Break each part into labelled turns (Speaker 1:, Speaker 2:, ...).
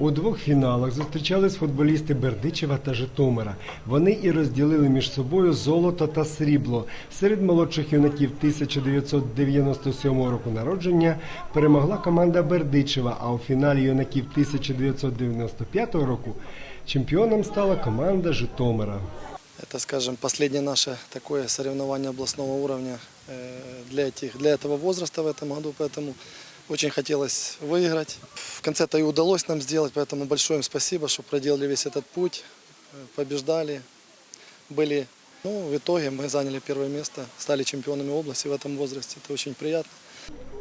Speaker 1: У двох фіналах зустрічались футболісти Бердичева та Житомира. Вони і розділили між собою золото та срібло. Серед молодших юнаків 1997 року народження перемогла команда Бердичева, а у фіналі юнаків 1995 року чемпіоном стала команда Житомира.
Speaker 2: Это, скажем, последнее наше такое соревнование областного уровня э, для, этих, для этого возраста в этом году, поэтому очень хотелось выиграть. В конце-то и удалось нам сделать, поэтому большое им спасибо, что проделали весь этот путь, э, побеждали, были. Ну, в итоге мы заняли первое место, стали чемпионами области в этом возрасте. Это очень приятно.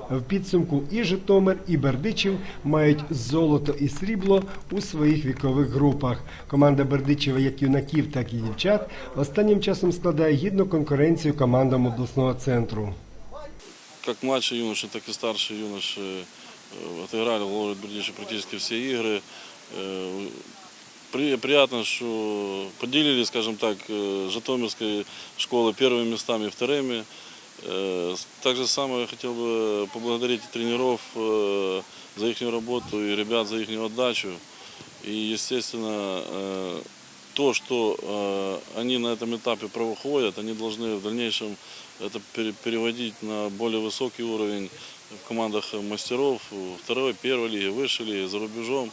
Speaker 1: В підсумку і Житомир, і Бердичів мають золото і срібло у своїх вікових групах. Команда Бердичева як юнаків, так і дівчат останнім часом складає гідну конкуренцію командам обласного центру.
Speaker 3: как младшие юноши, так и старшие юноши э, отыграли в Ловре Бердичев практически все игры. Э, при- Приятно, что поделили, скажем так, э, Житомирской школы первыми местами и вторыми. Э, с- Так же самое я хотел бы поблагодарить и тренеров э, за их работу и ребят за их отдачу. И, естественно, э, то, что э, они на этом этапе проходят, они должны в дальнейшем это пере- переводить на более высокий уровень в командах мастеров, второй, первой лиги, высшей лиги, за рубежом.